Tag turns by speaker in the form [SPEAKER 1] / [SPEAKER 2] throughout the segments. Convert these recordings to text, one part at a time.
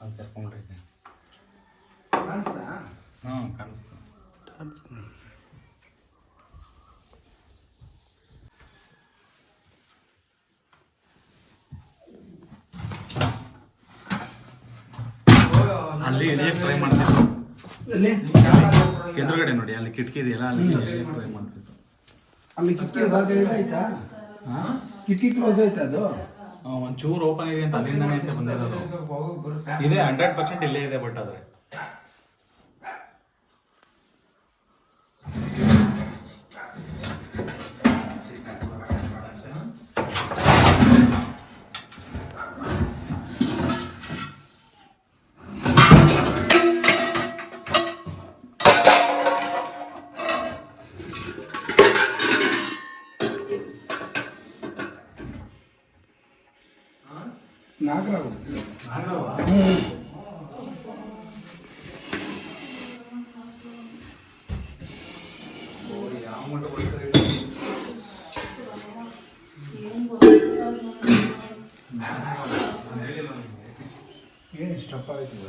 [SPEAKER 1] ಅಲ್ಲಿ ಸೇರ್ಕೊಂಡ್ರೈತೆ
[SPEAKER 2] ಕಾಣಿಸ್ತಾ?
[SPEAKER 1] ಹ್ಞೂ ಕಾಣಿಸ್ತಾ. ಅಲ್ಲಿ ಇಳಿಯಕ್ಕೆ ಟ್ರೈ
[SPEAKER 2] ಮಾಡ್ತಿದ್ರು
[SPEAKER 1] ಎದುರುಗಡೆ ನೋಡಿ ಅಲ್ಲಿ ಕಿಟಕಿ ಇದೆಯಲ್ಲ ಅಲ್ಲಿ ಇಳಿಯಕ್ಕೆ ಟ್ರೈ ಮಾಡ್ತಿದ್ರು
[SPEAKER 2] ಅಲ್ಲಿ ಕಿಟಕಿ ಭಾಗ
[SPEAKER 1] ಹಾ?
[SPEAKER 2] ಕಿಟಕಿ ಕ್ಲೋಸ್ ಆಯ್ತಾ ಅದು?
[SPEAKER 1] ಒಂಚೂರು ಓಪನ್ ಇದೆ ಅಂತ ಅಲ್ಲಿಂದಾನೆ ಅಂತ ಬಂದಿರೋದು. ಇದೆ ಹಂಡ್ರೆಡ್ ಪರ್ಸೆಂಟ್ ಇಲ್ಲೇ ಇದೆ ಬಟ್ ಆದ್ರೆ.
[SPEAKER 2] 나그라고. 나그라고. 응. 얘는 진짜 빠르지.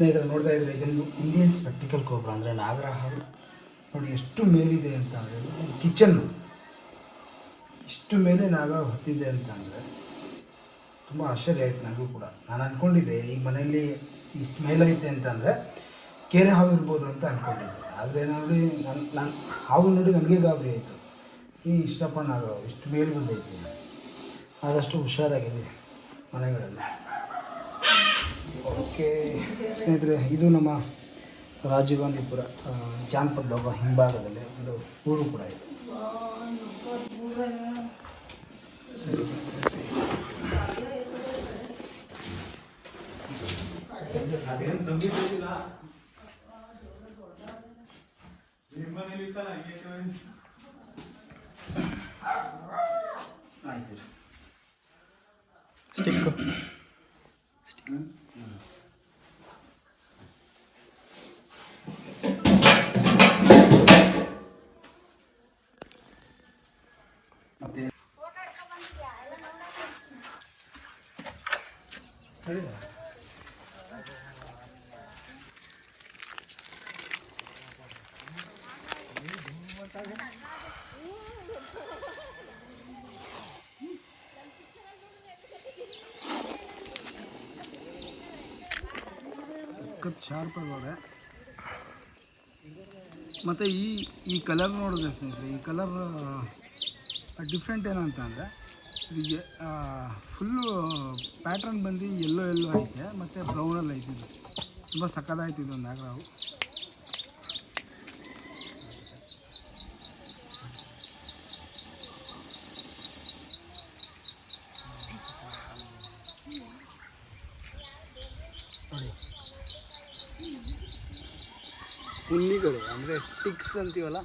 [SPEAKER 2] ಸ್ನೇಹಿತರೆ ನೋಡ್ತಾ ಇದ್ರೆ ಇದೊಂದು ಇಂಡಿಯನ್ ಸ್ಪೆಕ್ಟಿಕಲ್ ಕೋಬ್ರಾ ಅಂದರೆ ನಾಗರ ಹಾವು. ನೋಡಿ, ಎಷ್ಟು ಮೇಲಿದೆ ಅಂತ ಅಂದರೆ ಕಿಚನ್ ಇಷ್ಟು ಮೇಲೆ ನಾಗ ಹೊತ್ತಿದೆ ಅಂತ ಅಂದರೆ, ತುಂಬ ಆಶ್ಚರ್ಯ ಆಯಿತು ನನಗೂ ಕೂಡ. ನಾನು ಅಂದ್ಕೊಂಡಿದ್ದೆ ಈ ಮನೆಯಲ್ಲಿ ಇಷ್ಟು ಮೇಲೈತೆ ಅಂತಂದರೆ ಕೆರೆ ಹಾವು ಇರ್ಬೋದು ಅಂತ ಅಂದ್ಕೊಂಡಿದ್ದೆ ಆದರೆ ನೋಡಿ ನನ್ನ ನಾನು, ಹಾವು ನೋಡಿ ನನಗೆ ಗಾಬರಿ ಆಯಿತು. ಈ ಇಷ್ಟಪ್ಪ ನಾಗ, ಇಷ್ಟು ಮೇಲೆ ಬಂದೈತಿ. ಆದಷ್ಟು ಹುಷಾರಾಗಿದೆ ಮನೆಗಳಲ್ಲಿ. ಓಕೆ ಸ್ನೇಹಿತರೆ ಇದು ನಮ್ಮ ರಾಜೀವ್ ಗಾಂಧಿಪುರ ಆ, ಜಾನಪದ ಲೋಕ ಹಿಂಭಾಗದಲ್ಲಿ ಒಂದು ಊರು ಕೂಡ ಇದೆ ಸರಿ ಆಯ್ತು ರೀ
[SPEAKER 3] ಸ್ಟಿಕ್ಕು
[SPEAKER 2] ಹೇಳಿದ ಸಖತ್ ಶಾರ್ಪ್ ಆಗೋದೆ ಮತ್ತು ಈ ಈ ಕಲರ್ ನೋಡಿದ್ರೆ ಸ್ನೇಹಿತರೆ ಈ ಕಲರ್ ಡಿಫ್ರೆಂಟ್ ಏನಂತ ಅಂದರೆ ಇದು ಫುಲ್ಲು ಪ್ಯಾಟ್ರನ್ ಬಂದು ಎಲ್ಲೋ ಎಲ್ಲೋ ಐತೆ, ಮತ್ತು ಬ್ರೌನಲ್ಲಿ ಐತೆ ಇದು ತುಂಬ ಸಕ್ಕದಾಯ್ತು ಇದು ಆಗ್ರಾವು ಹುಲ್ಲಿಗಳು, ಅಂದರೆ ಟಿಕ್ಸ್ ಅಂತೀವಲ್ಲ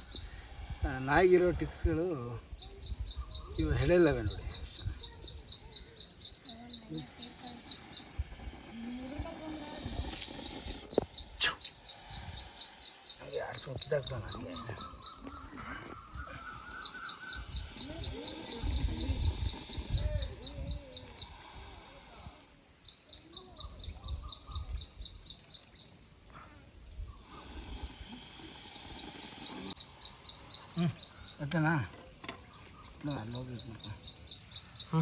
[SPEAKER 2] ನಾಯಿಗಿರೋ ಟಿಕ್ಸ್ಗಳು ಇವು ಹೆಡೆಲ್ಲವೆ ನೋಡಿ. ಹಂಗೆ ಆಡ್ಸೋ ಕಿತ್ತಾಕ್ತಾನೆ ಹಂಗೆ ಹ್ಞೂ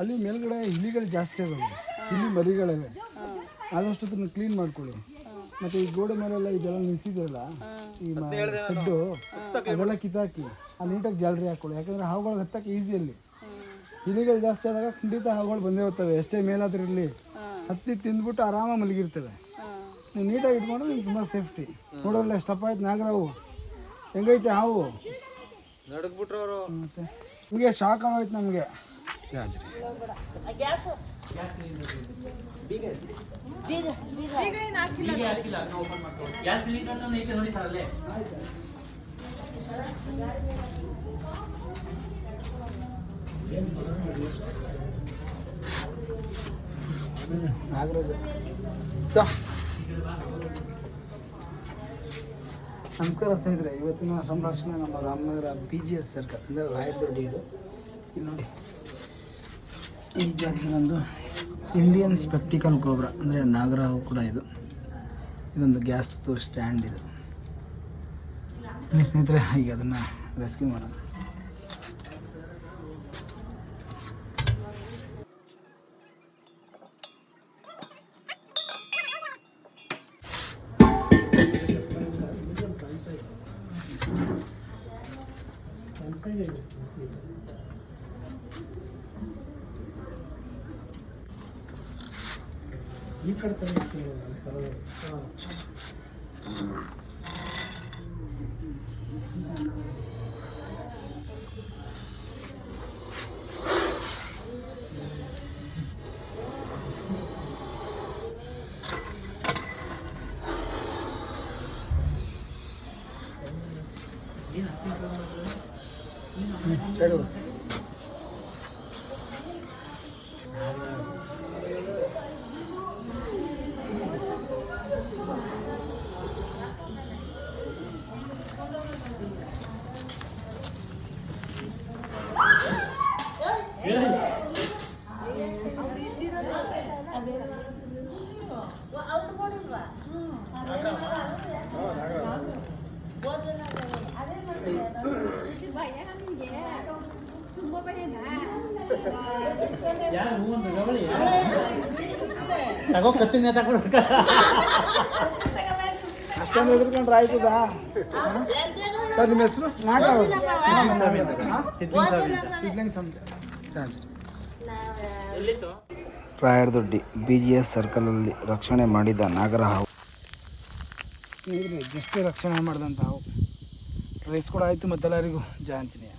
[SPEAKER 2] ಅಲ್ಲಿ ಮೇಲ್ಗಡೆ ಇಲಿಗಳು ಜಾಸ್ತಿ ಇದಾವೆ. ಇಲಿ ಮರಿಗಳಿವೆ ಆದಷ್ಟು ಅದನ್ನು ಕ್ಲೀನ್ ಮಾಡ್ಕೊಳ್ಳಿ. ಮತ್ತೆ ಈ ಗೋಡೆ ಮೇಲೆಲ್ಲ ಇದೆಲ್ಲ ನಿಲ್ಸಿದ್ರಲ್ಲ ಈ ಸಡ್ಡು ಅದೆಲ್ಲ ಕಿತ್ತಾಕಿ ಆ ನೀಟಾಗಿ ಜಾಲರಿ ಹಾಕೊಳ್ಳಿ. ಯಾಕಂದ್ರೆ ಹಾವುಗಳು ಹತ್ತಕ್ಕೆ ಈಸಿ ಅಲ್ಲಿ. ಇಲಿಗಳು ಜಾಸ್ತಿ ಆದಾಗ ಖಂಡಿತ ಹಾವುಗಳು ಬಂದೇ ಹೋಗ್ತವೆ. ಎಷ್ಟೇ ಮೇಲಾದ್ರೂ ಇರಲಿ. ಹತ್ತಿ ತಿಂದ್ಬಿಟ್ಟು ಆರಾಮಾಗಿ ಮಲಗಿರ್ತವೆ. ನೀವು ನೀಟಾಗಿ ಇಟ್ಕೊಂಡ್ರೆ ನಿಮ್ಗೆ ತುಂಬ ಸೇಫ್ಟಿ ನೋಡೋಲ್ಲ ಎಷ್ಟಪ್ಪ ಆಯ್ತು ನಾಗರಾವು. ಹೆಂಗೈತೆ ಹಾವು? ಮತ್ತೆ? ನಿಮಗೆ ಶಾಕ್ ಆಗೋಯ್ತು ನಮಗೆ
[SPEAKER 3] ಗ್ಯಾಸ್ ಸಿಲಿಂಡರ್ ಐತೆ ನೋಡಿ ಸರ್ ಅಲ್ಲೇ
[SPEAKER 2] ನಾಗರಾಜ ನಮಸ್ಕಾರ ಸ್ನೇಹಿತರೆ, ಇವತ್ತಿನ ಸಂರಕ್ಷಣೆ ನಮ್ಮ Ramanagara B G S circle ಅಂದರೆ ರಾಯದೊಡ್ಡಿ ಇದು. ಇಲ್ಲಿ ನೋಡಿ. ಈ ಜಾಗದಲ್ಲೊಂದು ಇಂಡಿಯನ್ ಸ್ಪೆಕ್ಟಿಕಲ್ ಕೋಬ್ರ ಅಂದರೆ ನಾಗರಾವು ಕೂಡ ಇದು. ಇದೊಂದು ಗ್ಯಾಸ್ದು ಸ್ಟ್ಯಾಂಡ್ ಇದು. ಸ್ನೇಹಿತರೆ, ಈಗ ಅದನ್ನು ರೆಸ್ಕ್ಯೂ ಮಾಡೋಣ.
[SPEAKER 3] ఇక్కడ చదువు ತಗೋ ಕತ್ತಿನ ತಗೊಳ್ಬೇಕ
[SPEAKER 2] ಅಷ್ಟೊಂದು ಹೆದರ್ಕೊಂಡ್ರೆ ಬಾ ಸರ್ ನಿಮ್ಮ ಹೆಸರು ರಾಯರದೊಡ್ಡಿ ಬಿ ಜಿ ಎಸ್ ಸರ್ಕಲಲ್ಲಿ ರಕ್ಷಣೆ ಮಾಡಿದ ನಾಗರ ಹಾವು ಜಸ್ಟ್ ರಕ್ಷಣೆ ಮಾಡಿದಂಥ ಹಾವು. ರೈಸ್ ಕೂಡ ಆಯಿತು ಮತ್ತೆಲ್ಲರಿಗೂ ಜಯ ಆಂಜನೇಯ.